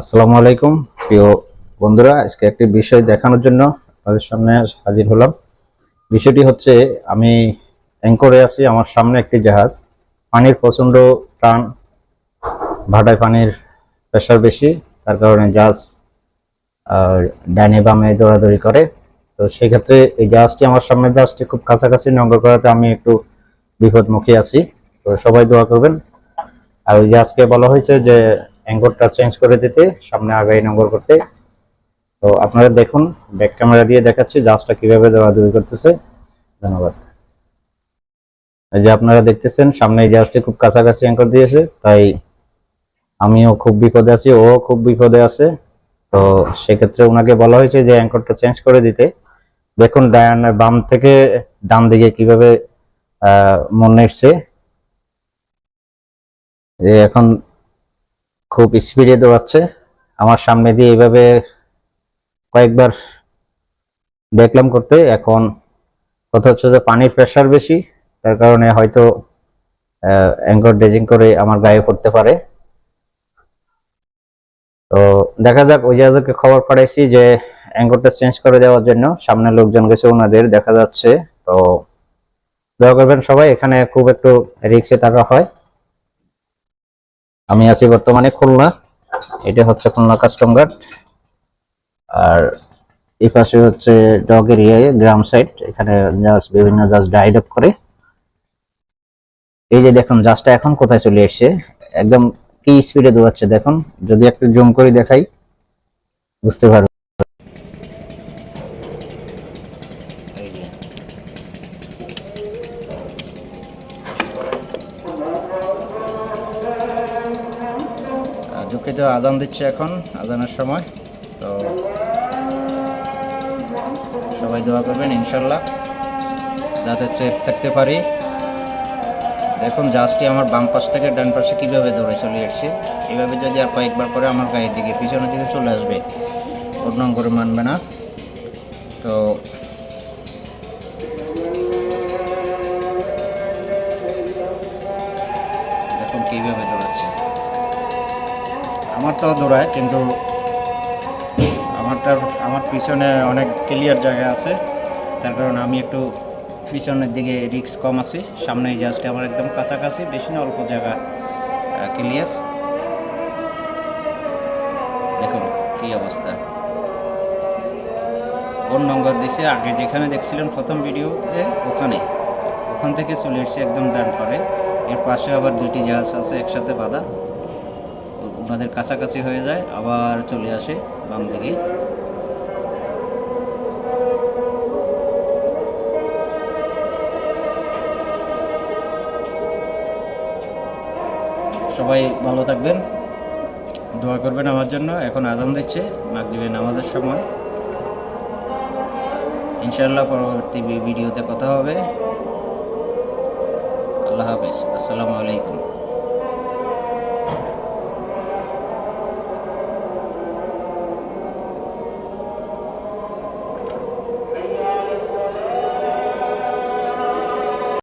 আসসালামু আলাইকুম, প্রিয় বন্ধুরা। আজকে একটি বিষয় দেখানোর জন্য আপনাদের সামনে হাজির হলাম। বিষয়টি হচ্ছে, আমি অ্যাঙ্করে আছি, আমার সামনে একটি জাহাজ। পানির প্রচণ্ড টান, ভাটায় পানির প্রেশার বেশি, তার কারণে জাহাজ ডাইনে বামে দৌড়াদৌড়ি করে। তো সেক্ষেত্রে এই জাহাজটি, আমার সামনে জাহাজটি খুব কাছাকাছি নঙ্গর করাতে আমি একটু বিপদমুখী আছি। তো সবাই দোয়া করবেন। আর ওই জাহাজকে বলা হয়েছে যে অ্যাঙ্গরটা চেঞ্জ করে দিতে, সামনে আগাই নম্বর করতে। তো আপনারা দেখুন ব্যাক ক্যামেরা দিয়ে দেখাচ্ছি জাহাজটা কীভাবে দৌড়াদৌড়ি করতেছে। ধন্যবাদ। এই যে আপনারা দেখতেছেন, সামনে এই জাহাজটি খুব কাছাকাছি অ্যাঙ্কর দিয়েছে, তাই আমিও খুব বিপদে আছি, ও খুব বিপদে আছে। তো সেক্ষেত্রে ওনাকে বলা হয়েছে যে অ্যাঙ্করটা চেঞ্জ করে দিতে। দেখুন ডান বাম থেকে ডান দিকে কীভাবে মন এসছে। এখন খুব স্পিডে দৌড়াচ্ছে। আমার সামনে দিয়ে এইভাবে কয়েকবার দেখলাম করতে, এখন কথা হচ্ছে যে পানির প্রেশার বেশি, তার কারণে হয়তো অ্যাঙ্কর ড্রেজিং করে আমার গায়ে পড়তে পারে। তো দেখা যাক, ওই জায়গাকে খবর পাঠাইছি যে অ্যাঙ্করটা চেঞ্জ করে দেওয়ার জন্য সামনে লোকজন গেছে ওনাদের, দেখা যাচ্ছে। তো দয়া করবেন সবাই, এখানে খুব একটু রিক্সে টাকা হয়। আমি আছি বর্তমানে খুলনা। এটা হচ্ছে খুলনা কাস্টম গার্ড। আর এই পাশে হচ্ছে ডগ এরিয়ায় গ্রাম সাইড। এখানে জাহাজ বিভিন্ন জাহাজ ডাইড আপ করে। এই যে দেখুন জাহাজটা এখন কোথায় চলে এসছে? একদম কি স্পিডে দৌড়াচ্ছে দেখুন। যদি একটু জুম করে দেখাই, বুঝতে পারবেন। দুঃখিত, আজান দিচ্ছে এখন, আজানের সময়। তো সবাই দোয়া করবেন, ইনশাল্লাহ। যাতে সেফ থাকতে পারি। দেখুন, জাহাজটি আমার বাম পাশ থেকে ডান পাশে কীভাবে দৌড়ে চলে এসছে এভাবে যদি আর কয়েকবার করে আমার গায়ের দিকে, পিছনের দিকে চলে আসবে অন্য করে মানবে না। তো দেখুন, কীভাবে আমারটাও দৌড়ায় কিন্তু আমারটার, আমার পিছনে অনেক ক্লিয়ার জায়গা আছে। তার কারণে আমি একটু পিছনের দিকে রিক্স কম আছি। সামনে জাহাজটা আমার একদম কাছাকাছি, বেশি না, অল্প জায়গা ক্লিয়ার দেখুন কী অবস্থা। ওর নম্বর দিছে, আগে যেখানে দেখছিলেন প্রথম ভিডিওতে, ওখানে। ওখান থেকে চলে এসছে একদম ডান পারে। এর পাশে আবার দুইটি জাহাজ আছে, একসাথে বাঁধা। ওনাদের কাছাকাছি হয়ে যায়, আবার চলে আসে বাম দিকে। সবাই ভালো থাকবেন, দোয়া করবেন আমার জন্য। এখন আজান দিচ্ছে, মাগরিবের নামাজের সময়। ইনশাল্লাহ পরবর্তী ভিডিওতে কথা হবে। আল্লাহ হাফিজ, আসসালামু আলাইকুম।